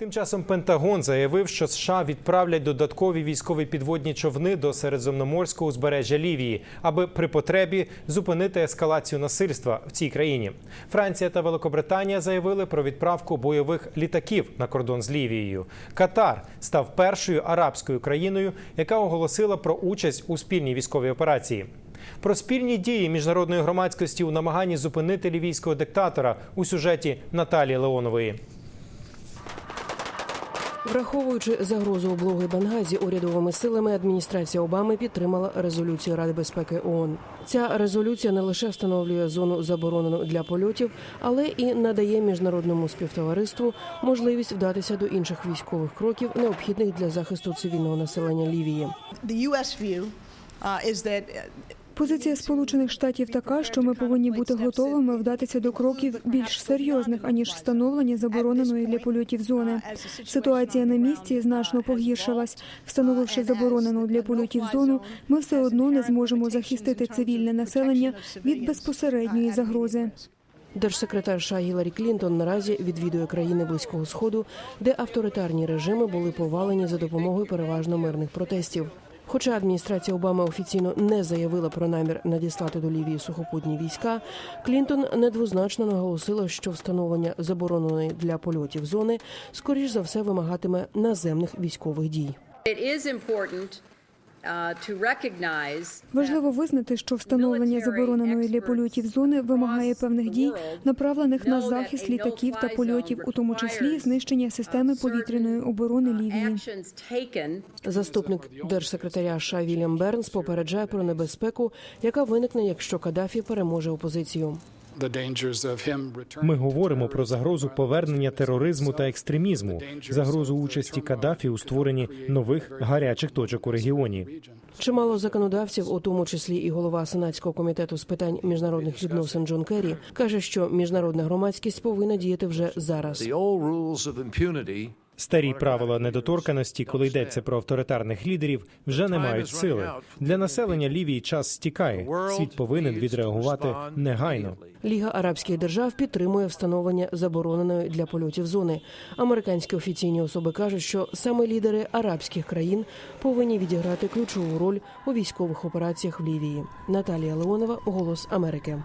Тим часом Пентагон заявив, що США відправлять додаткові військові підводні човни до середземноморського узбережжя Лівії, аби при потребі зупинити ескалацію насильства в цій країні. Франція та Великобританія заявили про відправку бойових літаків на кордон з Лівією. Катар став першою арабською країною, яка оголосила про участь у спільній військовій операції. Про спільні дії міжнародної громадськості у намаганні зупинити лівійського диктатора у сюжеті Наталії Леонової. Враховуючи загрозу облоги Бенгазі урядовими силами, адміністрація Обами підтримала резолюцію Ради безпеки ООН. Ця резолюція не лише встановлює зону заборонену для польотів, але і надає міжнародному співтовариству можливість вдатися до інших військових кроків, необхідних для захисту цивільного населення Лівії. The U.S. view uh, is that Позиція Сполучених Штатів така, що ми повинні бути готовими вдатися до кроків більш серйозних аніж встановлення забороненої для польотів зони. Ситуація на місці значно погіршилась. Встановивши заборонену для польотів зону, ми все одно не зможемо захистити цивільне населення від безпосередньої загрози. Держсекретар США Гіларі Клінтон наразі відвідує країни близького сходу, де авторитарні режими були повалені за допомогою переважно мирних протестів. Хоча адміністрація Обами офіційно не заявила про намір надіслати до Лівії сухопутні війська, Клінтон недвозначно наголосила, що встановлення забороненої для польотів зони скоріш за все вимагатиме наземних військових дій. It is important Важливо визнати, що встановлення забороненої для польотів зони вимагає певних дій, направлених на захист літаків та польотів, у тому числі знищення системи повітряної оборони Лівії. Заступник держсекретаря США Вільям Бернс попереджає про небезпеку, яка виникне, якщо Каддафі переможе опозицію. Ми говоримо про загрозу повернення тероризму та екстремізму, загрозу участі Каддафі у створенні нових гарячих точок у регіоні. Чимало законодавців, у тому числі і голова сенатського комітету з питань міжнародних відносин Джон Керрі, каже, що міжнародна громадськість повинна діяти вже зараз. Старі правила недоторканості, коли йдеться про авторитарних лідерів, вже не мають сили. Для населення Лівії час стікає. Світ повинен відреагувати негайно. Ліга арабських держав підтримує встановлення забороненої для польотів зони. Американські офіційні особи кажуть, що саме лідери арабських країн повинні відіграти ключову роль у військових операціях в Лівії. Наталія Леонова, Голос Америки.